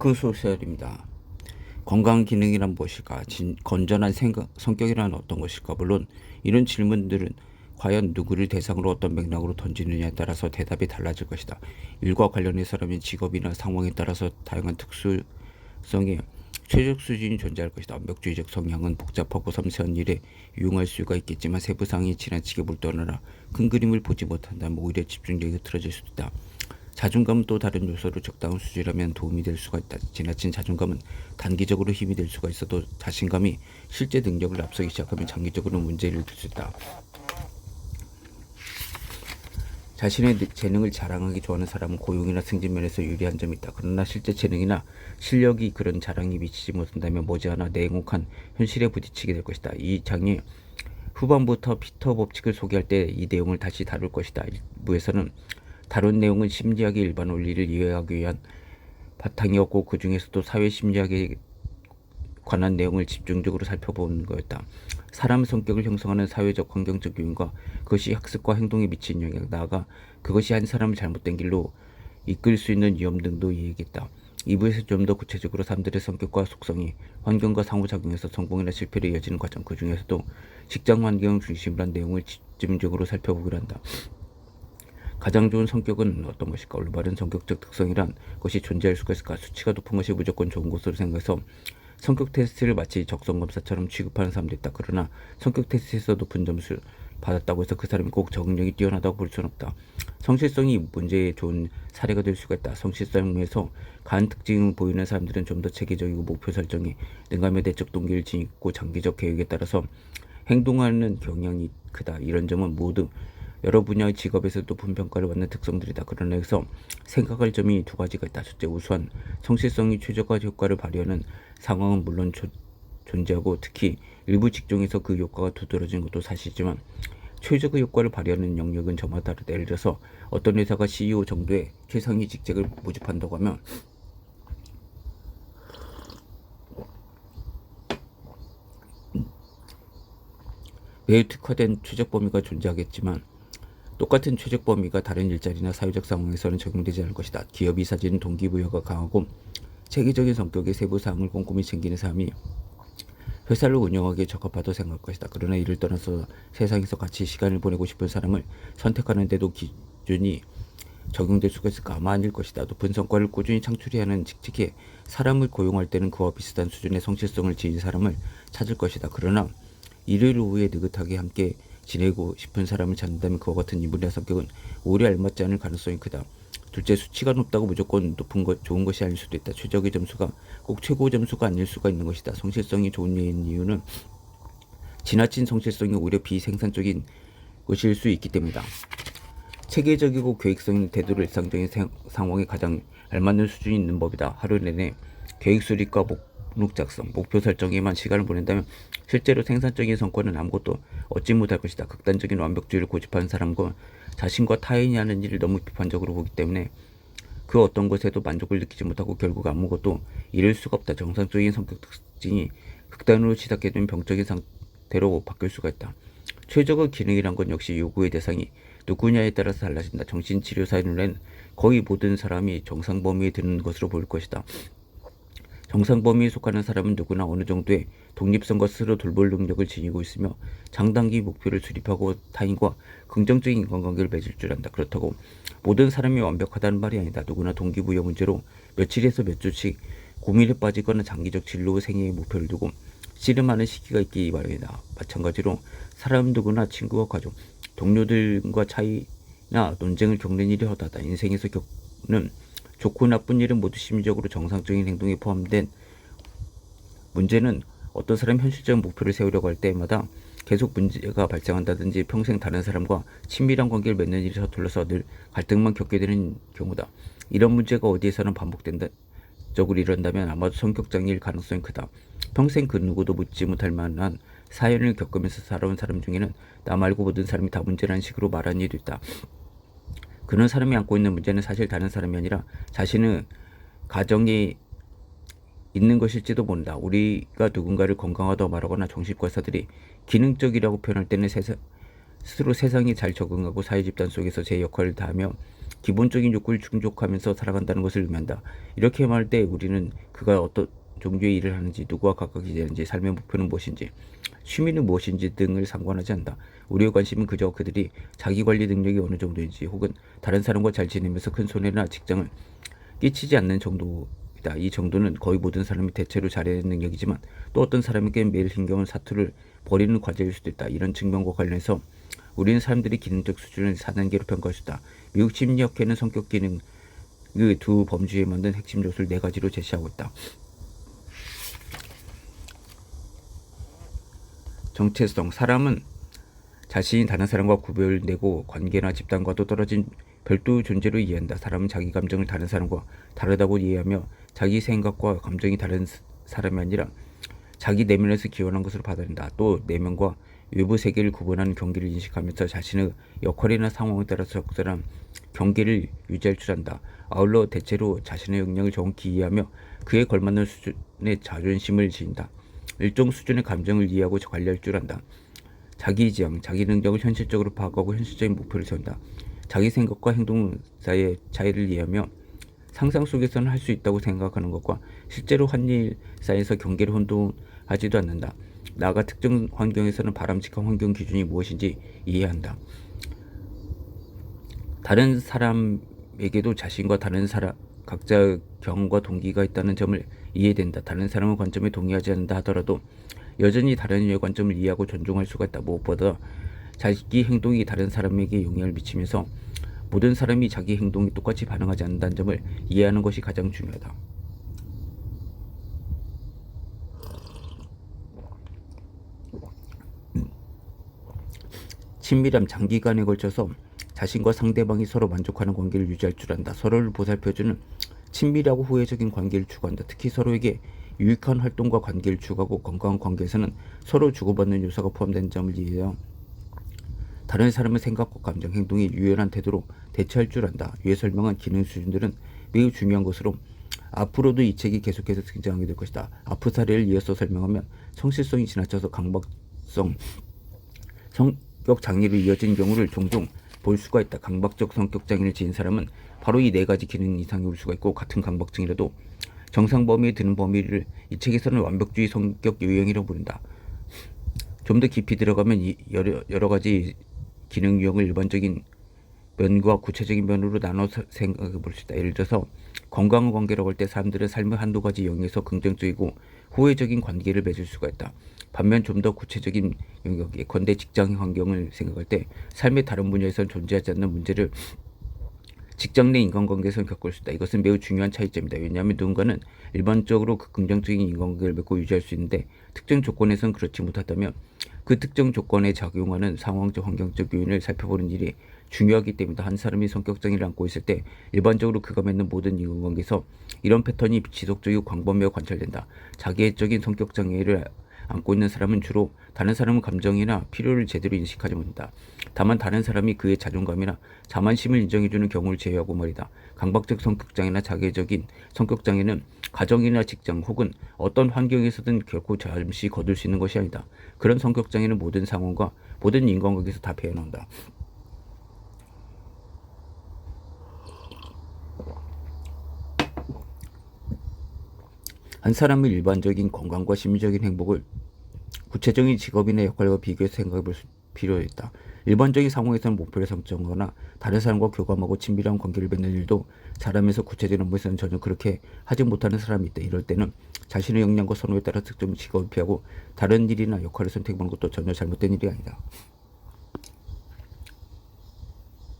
그 소설입니다. 건강 기능이란 무엇일까? 진, 건전한 생각, 성격이란 어떤 것일까? 물론 이런 질문들은 과연 누구를 대상으로 어떤 맥락으로 던지느냐에 따라서 대답이 달라질 것이다. 일과 관련해서라면 직업이나 상황에 따라서 다양한 특수성의 최적 수준이 존재할 것이다. 완벽주의적 성향은 복잡하고 섬세한 일에 유용할 수가 있겠지만 세부 사항이 지나치게 물떠나라 큰 그림을 보지 못한다면 오히려 집중력이 흐트러질 수도 있다. 자존감은 또 다른 요소로 적당한 수준이라면 도움이 될 수가 있다. 지나친 자존감은 단기적으로 힘이 될 수가 있어도 자신감이 실제 능력을 앞서기 시작하면 장기적으로 문제를 될 수 있다. 자신의 느- 재능을 자랑하기 좋아하는 사람은 고용이나 승진 면에서 유리한 점이 있다. 그러나 실제 재능이나 실력이 그런 자랑에 미치지 못한다면 머지않아 냉혹한 현실에 부딪히게 될 것이다. 이 장의 후반부터 피터 법칙을 소개할 때 이 내용을 다시 다룰 것이다. 일부에서는 다룬 내용은 심리학의 일반 원리를 이해하기 위한 바탕이었고 그 중에서도 사회 심리학에 관한 내용을 집중적으로 살펴보는 거였다. 사람 성격을 형성하는 사회적 환경적 요인과 그것이 학습과 행동에 미치는 영향, 나아가 그것이 한 사람을 잘못된 길로 이끌 수 있는 위험 등도 이야기했다. 2부에서 좀 더 구체적으로 사람들의 성격과 속성이 환경과 상호작용에서 성공이나 실패로 이어지는 과정, 그 중에서도 직장 환경을 중심으로 한 내용을 집중적으로 살펴보기로 한다. 가장 좋은 성격은 어떤 것일까? 올바른 성격적 특성이란 것이 존재할 수가 있을까? 수치가 높은 것이 무조건 좋은 것으로 생각해서 성격 테스트를 마치 적성 검사처럼 취급하는 사람도 있다. 그러나 성격 테스트에서 높은 점수를 받았다고 해서 그 사람이 꼭 적응력이 뛰어나다고 볼 수는 없다. 성실성이 문제의 좋은 사례가 될 수가 있다. 성실성에서 강한 특징을 보이는 사람들은 좀 더 체계적이고 목표 설정에 능감의 내적 동기를 지니고 장기적 계획에 따라서 행동하는 경향이 크다. 이런 점은 모두 여러 분야의 직업에서도 분평가를 받는 특성들이다. 그러나 여기서 생각할 점이 두 가지가 있다. 첫째, 우수한 성실성이 최저가 효과를 발휘하는 상황은 물론 조- 존재하고 특히 일부 직종에서 그 효과가 두드러진 것도 사실이지만 최적의 효과를 발휘하는 영역은 저마다 다르다. 예를 들어서 어떤 회사가 CEO 정도의 최상위 직책을 모집한다고 하면 매우 특화된 최적 범위가 존재하겠지만 똑같은 최적 범위가 다른 일자리나 사회적 상황에서는 적용되지 않을 것이다. 기업이 사지는 동기부여가 강하고 체계적인 성격의 세부 사항을 꼼꼼히 챙기는 사람이 회사를 운영하기에 적합하다고 생각할 것이다. 그러나 이를 떠나서 세상에서 같이 시간을 보내고 싶은 사람을 선택하는데도 기준이 적용될 수가 있을까? 아마 아닐 것이다. 높은 성과를 꾸준히 창출해야 하는 직책에 사람을 고용할 때는 그와 비슷한 수준의 성실성을 지닌 사람을 찾을 것이다. 그러나 일요일 오후에 느긋하게 함께 지내고 싶은 사람을 찾는다면 그와 같은 인물의 성격은 오래 알맞지 않을 가능성이 크다. 둘째, 수치가 높다고 무조건 높은 것, 좋은 것이 아닐 수도 있다. 최적의 점수가 꼭 최고 점수가 아닐 수가 있는 것이다. 성실성이 좋은 이유는 지나친 성실성이 오히려 비생산적인 것일 수 있기 때문이다. 체계적이고 계획성 있는 태도를 일상적인 생- 상황에 가장 알맞는 수준이 있는 법이다. 하루 내내 계획 수립과 목 록 작성, 목표 설정에만 시간을 보낸다면 실제로 생산적인 성과는 아무것도 얻지 못할 것이다. 극단적인 완벽주의를 고집하는 사람과 자신과 타인이 하는 일을 너무 비판적으로 보기 때문에 그 어떤 것에도 만족을 느끼지 못하고 결국 아무것도 이룰 수가 없다. 정상적인 성격 특징이 극단으로 치닫게 되면 병적인 상태로 바뀔 수가 있다. 최적의 기능이란 건 역시 요구의 대상이 누구냐에 따라서 달라진다. 정신치료사에는 거의 모든 사람이 정상 범위에 드는 것으로 보일 것이다. 정상 범위에 속하는 사람은 누구나 어느 정도의 독립성과 스스로 돌볼 능력을 지니고 있으며 장단기 목표를 수립하고 타인과 긍정적인 인간관계를 맺을 줄 안다. 그렇다고 모든 사람이 완벽하다는 말이 아니다. 누구나 동기부여 문제로 며칠에서 몇 주씩 고민에 빠지거나 장기적 진로 생애의 목표를 두고 씨름하는 시기가 있기 마련이다. 마찬가지로 사람 누구나 친구와 가족, 동료들과 차이나 논쟁을 겪는 일이 허다하다. 인생에서 겪는 좋고 나쁜 일은 모두 심리적으로 정상적인 행동에 포함된 문제는 어떤 사람 현실적인 목표를 세우려고 할 때마다 계속 문제가 발생한다든지 평생 다른 사람과 친밀한 관계를 맺는 일이 서툴러서 늘 갈등만 겪게 되는 경우다. 이런 문제가 어디에서는 반복된다. 적으로 이런다면 아마도 성격장애일 가능성이 크다. 평생 그 누구도 묻지 못할 만한 사연을 겪으면서 살아온 사람 중에는 나 말고 모든 사람이 다 문제라는 식으로 말하는 일도 있다. 그런 사람이 안고 있는 문제는 사실 다른 사람이 아니라 자신의 가정이 있는 것일지도 모른다. 우리가 누군가를 건강하다고 말하거나 정신과사들이 기능적이라고 표현할 때는 세상, 스스로 세상에 잘 적응하고 사회 집단 속에서 제 역할을 다하며 기본적인 욕구를 충족하면서 살아간다는 것을 의미한다. 이렇게 말할 때 우리는 그가 어떤 종류의 일을 하는지 누구와 가깝게 되는지 삶의 목표는 무엇인지 취미는 무엇인지 등을 상관하지 않는다. 우리의 관심은 그저 그들이 자기 관리 능력이 어느 정도인지 혹은 다른 사람과 잘 지내면서 큰 손해나 직장을 끼치지 않는 정도이다. 이 정도는 거의 모든 사람이 대체로 잘해내는 능력이지만 또 어떤 사람에게는 매일 힘겨운 사투를 벌이는 과제일 수도 있다. 이런 측면과 관련해서 우리는 사람들이 기능적 수준을 4단계로 평가할 수 있다. 미국 심리학회는 성격 기능 그 두 범주에 만든 핵심 요소를 네 가지로 제시하고 있다. 정체성 사람은 자신이 다른 사람과 구별되고 관계나 집단과도 떨어진 별도 존재로 이해한다. 사람은 자기 감정을 다른 사람과 다르다고 이해하며 자기 생각과 감정이 다른 스- 사람이 아니라 자기 내면에서 기원한 것으로 받아들인다. 또 내면과 외부 세계를 구분하는 경계를 인식하면서 자신의 역할이나 상황에 따라서 적절한 경계를 유지할 줄 안다. 아울러 대체로 자신의 역량을 정확히 이해하며 그에 걸맞는 수준의 자존심을 지닌다. 일정 수준의 감정을 이해하고 관리할 줄 안다. 자기 지향, 자기 능력을 현실적으로 파악하고 현실적인 목표를 세운다. 자기 생각과 행동 사이의 차이를 이해하며 상상 속에서는 할 수 있다고 생각하는 것과 실제로 한 일 사이에서 경계를 혼동하지도 않는다. 나아가 특정 환경에서는 바람직한 환경 기준이 무엇인지 이해한다. 다른 사람에게도 자신과 다른 사람 각자 경험과 동기가 있다는 점을 이해된다. 다른 사람의 관점에 동의하지 않는다 하더라도 여전히 다른 이의 관점을 이해하고 존중할 수가 있다. 무엇보다 자기 행동이 다른 사람에게 영향을 미치면서 모든 사람이 자기 행동이 똑같이 반응하지 않는다는 점을 이해하는 것이 가장 중요하다. 친밀함 장기간에 걸쳐서 자신과 상대방이 서로 만족하는 관계를 유지할 줄 안다. 서로를 보살펴주는 친밀하고 후회적인 관계를 추구한다. 특히 서로에게 유익한 활동과 관계를 추구하고 건강한 관계에서는 서로 주고받는 요소가 포함된 점을 이해해요. 다른 사람의 생각과 감정, 행동에 유연한 태도로 대처할 줄 안다. 위에 설명한 기능 수준들은 매우 중요한 것으로 앞으로도 이 책이 계속해서 등장하게 될 것이다. 앞의 사례를 이어서 설명하면 성실성이 지나쳐서 강박성, 성격 장애로 이어진 경우를 종종 볼 수가 있다. 강박적 성격 장애를 지닌 사람은 바로 이 네 가지 기능 이상이 올 수가 있고 같은 강박증이라도 정상 범위에 드는 범위를 이 책에서는 완벽주의 성격 유형이라고 부른다. 좀 더 깊이 들어가면 이 여러, 여러 가지 기능 유형을 일반적인 면과 구체적인 면으로 나눠서 생각해 볼 수 있다. 예를 들어서 건강한 관계라고 할 때 사람들은 삶의 한두 가지 영역에서 긍정적이고 후회적인 관계를 맺을 수가 있다. 반면 좀 더 구체적인 영역, 예컨대 직장 환경을 생각할 때 삶의 다른 분야에서 존재하지 않는 문제를 직장 내 인간관계에서 겪을 수 있다. 이것은 매우 중요한 차이점이다. 왜냐하면 누군가는 일반적으로 그 긍정적인 인간관계를 맺고 유지할 수 있는데 특정 조건에서는 그렇지 못하다면 그 특정 조건에 작용하는 상황적 환경적 요인을 살펴보는 일이 중요하기 때문이다. 한 사람이 성격 장애를 안고 있을 때 일반적으로 그가 맺는 모든 인간관계에서 이런 패턴이 지속적이고 광범위하게 관찰된다. 자기애적인 성격 장애를 안고 있는 사람은 주로 다른 사람의 감정이나 필요를 제대로 인식하지 못한다. 다만 다른 사람이 그의 자존감이나 자만심을 인정해주는 경우를 제외하고 말이다. 강박적 성격장애나 자기적인 성격장애는 가정이나 직장 혹은 어떤 환경에서든 결코 잠시 거둘 수 있는 것이 아니다. 그런 성격장애는 모든 상황과 모든 인간관계에서 다 배어난다. 한 사람의 일반적인 건강과 심리적인 행복을 구체적인 직업이나 역할과 비교해서 생각해 볼 필요가 있다. 일반적인 상황에서는 목표를 설정하거나 다른 사람과 교감하고 친밀한 관계를 맺는 일도 사람에서 구체적인 업무에서는 전혀 그렇게 하지 못하는 사람이 있다. 이럴 때는 자신의 역량과 선호에 따라 특정 직업을 피하고 다른 일이나 역할을 선택하는 것도 전혀 잘못된 일이 아니다.